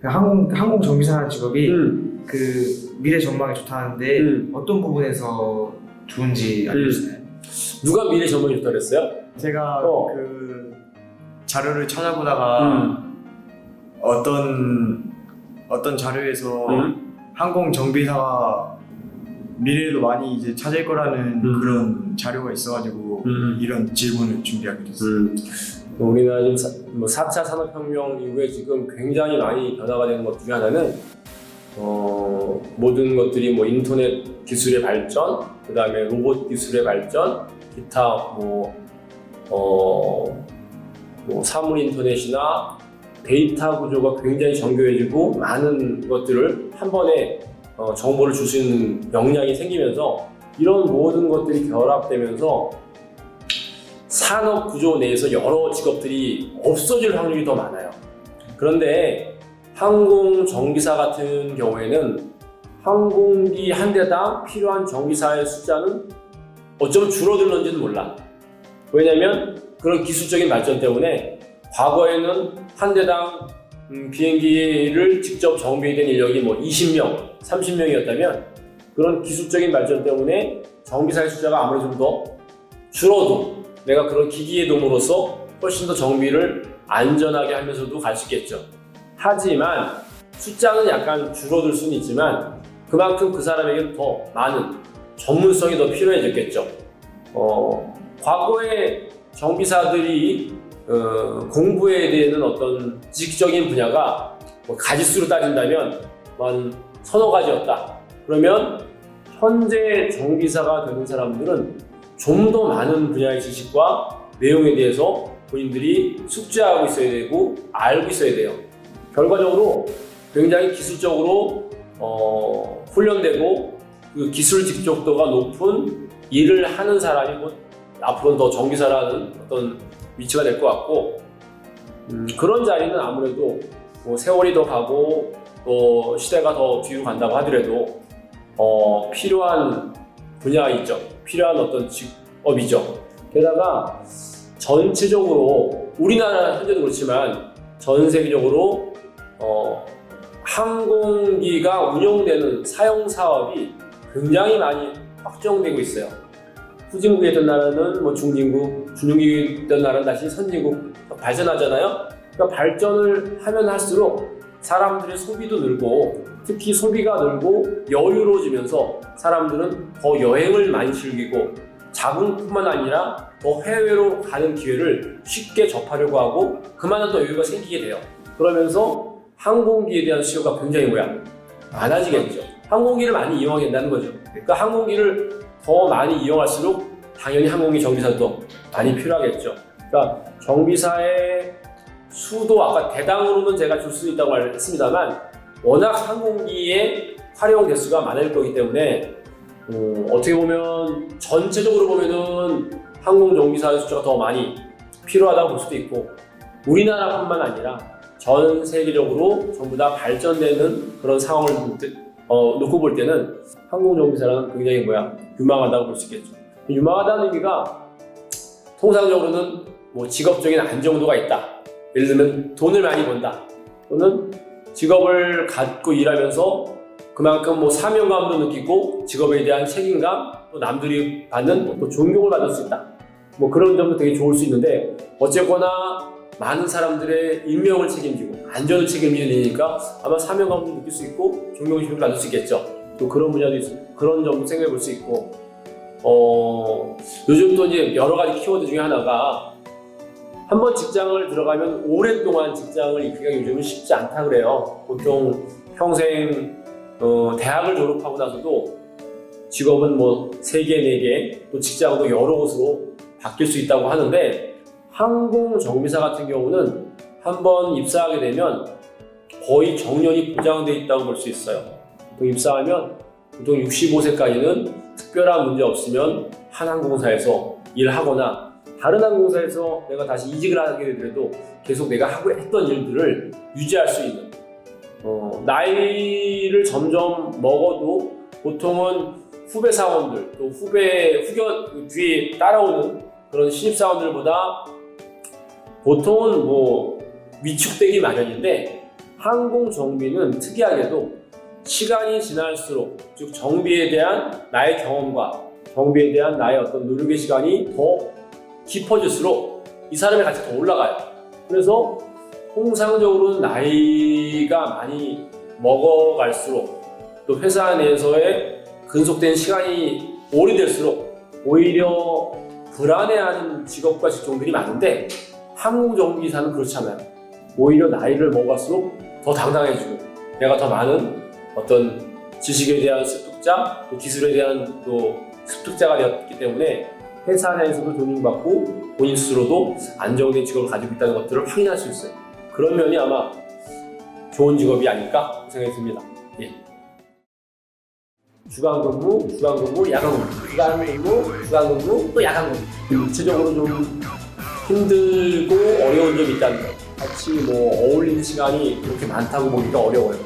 그 항공 항공 정비사라는 직업이 음, 그 미래 전망이 좋다는데 음. 어떤 부분에서 좋은지 알려주시나요? 누가 미래 전망이 좋다 그랬어요? 제가 어. 그 자료를 찾아보다가 음. 어떤 어떤 자료에서 음. 항공 정비사가 미래에도 많이 이제 찾을 거라는 음. 그런 자료가 있어가지고 음. 이런 질문을 준비하게 됐어요. 음, 우리나라 지금 사, 뭐 4차 산업혁명 이후에 지금 굉장히 많이 변화가 되는 것 중에 하나는 어, 모든 것들이 뭐 인터넷 기술의 발전, 그 다음에 로봇 기술의 발전, 기타 뭐, 어, 뭐 사물 인터넷이나 데이터 구조가 굉장히 정교해지고 많은 것들을 한 번에 어, 정보를 줄 수 있는 역량이 생기면서 이런 모든 것들이 결합되면서 산업 구조 내에서 여러 직업들이 없어질 확률이 더 많아요. 그런데 항공 정비사 같은 경우에는 항공기 한 대당 필요한 정비사의 숫자는 어쩌면 줄어들는지는 몰라. 왜냐면 그런 기술적인 발전 때문에 과거에는 한 대당 음, 비행기를 직접 정비된 인력이 뭐 20명, 30명이었다면 그런 기술적인 발전 때문에 정비사의 숫자가 아무리 좀더 줄어도 내가 그런 기기의 도움으로써 훨씬 더 정비를 안전하게 하면서도 갈 수 있겠죠. 하지만 숫자는 약간 줄어들 수는 있지만 그만큼 그 사람에게는 더 많은 전문성이 더 필요해졌겠죠. 어, 과거에 정비사들이 어, 공부에 대한 어떤 지식적인 분야가 뭐 가지수로 따진다면 한 서너 가지였다. 그러면 현재 정비사가 되는 사람들은 좀 더 많은 분야의 지식과 내용에 대해서 본인들이 숙지하고 있어야 되고 알고 있어야 돼요. 결과적으로 굉장히 기술적으로 어, 훈련되고 그 기술 직접도가 높은 일을 하는 사람이 곧 앞으로는 더 정비사라는 어떤 위치가 될 것 같고 음, 그런 자리는 아무래도 뭐 세월이 더 가고 또 시대가 더 뒤로 간다고 하더라도 어, 필요한 분야이죠. 필요한 어떤 직업이죠. 게다가 전체적으로 우리나라 현재도 그렇지만 전 세계적으로 어, 항공기가 운영되는 사용 사업이 굉장히 많이 확정되고 있어요. 후진국에 있던 나라는 뭐 중진국, 준용국에 있던 나라는 다시 선진국 발전하잖아요. 그러니까 발전을 하면 할수록 사람들의 소비도 늘고 특히 소비가 늘고 여유로워지면서 사람들은 더 여행을 많이 즐기고 자국뿐만 아니라 더 해외로 가는 기회를 쉽게 접하려고 하고 그만한 더 여유가 생기게 돼요. 그러면서 항공기에 대한 수요가 굉장히 뭐야 많아지겠죠. 항공기를 많이 이용하게 된다는 거죠. 그러니까 항공기를 더 많이 이용할수록 당연히 항공기 정비사도 많이 필요하겠죠. 그러니까 정비사의 수도 아까 대당으로는 제가 줄 수 있다고 말했습니다만 워낙 항공기의 활용 대수가 많을 거기 때문에 어, 어떻게 보면 전체적으로 보면은 항공 정비사의 숫자가 더 많이 필요하다고 볼 수도 있고 우리나라뿐만 아니라 전 세계적으로 전부 다 발전되는 그런 상황을 어, 놓고 볼 때는 항공 정비사는 굉장히 뭐야 유망하다고 볼 수 있겠죠. 유망하다는 의미가 통상적으로는 뭐 직업적인 안정도가 있다. 예를 들면 돈을 많이 번다. 또는 직업을 갖고 일하면서 그만큼 뭐 사명감도 느끼고 직업에 대한 책임감 또 남들이 받는 또 존경을 받을 수 있다. 뭐 그런 점도 되게 좋을 수 있는데 어쨌거나 많은 사람들의 인명을 책임지고 안전을 책임지는 일이니까 아마 사명감도 느낄 수 있고 존경심을 받을 수 있겠죠. 또 그런 분야도 있, 그런 점도 생각해 볼 수 있고 어 요즘 또 이제 여러 가지 키워드 중에 하나가 한 번 직장을 들어가면 오랫동안 직장을 익히기가 요즘은 쉽지 않다 그래요. 보통 평생 어, 대학을 졸업하고 나서도 직업은 뭐 세 개, 네 개, 또 직장도 여러 곳으로 바뀔 수 있다고 하는데 항공 정비사 같은 경우는 한 번 입사하게 되면 거의 정년이 보장돼 있다고 볼 수 있어요. 보통 입사하면 보통 65세까지는 특별한 문제 없으면 한 항공사에서 일하거나 다른 항공사에서 내가 다시 이직을 하게 되더라도 계속 내가 하고 했던 일들을 유지할 수 있는 어, 나이를 점점 먹어도 보통은 후배 사원들 또 후배 후견 그 뒤에 따라오는 그런 신입 사원들보다 보통은 뭐 위축되기 마련인데 항공 정비는 특이하게도 시간이 지날수록 즉 정비에 대한 나의 경험과 정비에 대한 나의 어떤 노력의 시간이 더 깊어질수록 이 사람의 가치가 더 올라가요. 그래서 통상적으로는 나이가 많이 먹어갈수록 또 회사 내에서의 근속된 시간이 오래될수록 오히려 불안해하는 직업과 직종들이 많은데 항공정비사는 그렇지 않아요. 오히려 나이를 먹을수록 더 당당해지고 내가 더 많은 어떤 지식에 대한 습득자, 또 기술에 대한 또 습득자가 되었기 때문에 회사 내에서도 존중받고 본인 스스로도 안정된 직업을 가지고 있다는 것들을 확인할 수 있어요. 그런 면이 아마 좋은 직업이 아닐까 생각이 듭니다. 예. 주간 근무, 주간 근무, 야간 근무, 주간 근무, 주간 근무, 또 야간 근무. 일체적으로 좀 힘들고 어려운 점이 있다는 거. 같이 뭐 어울리는 시간이 그렇게 많다고 보기가 어려워요.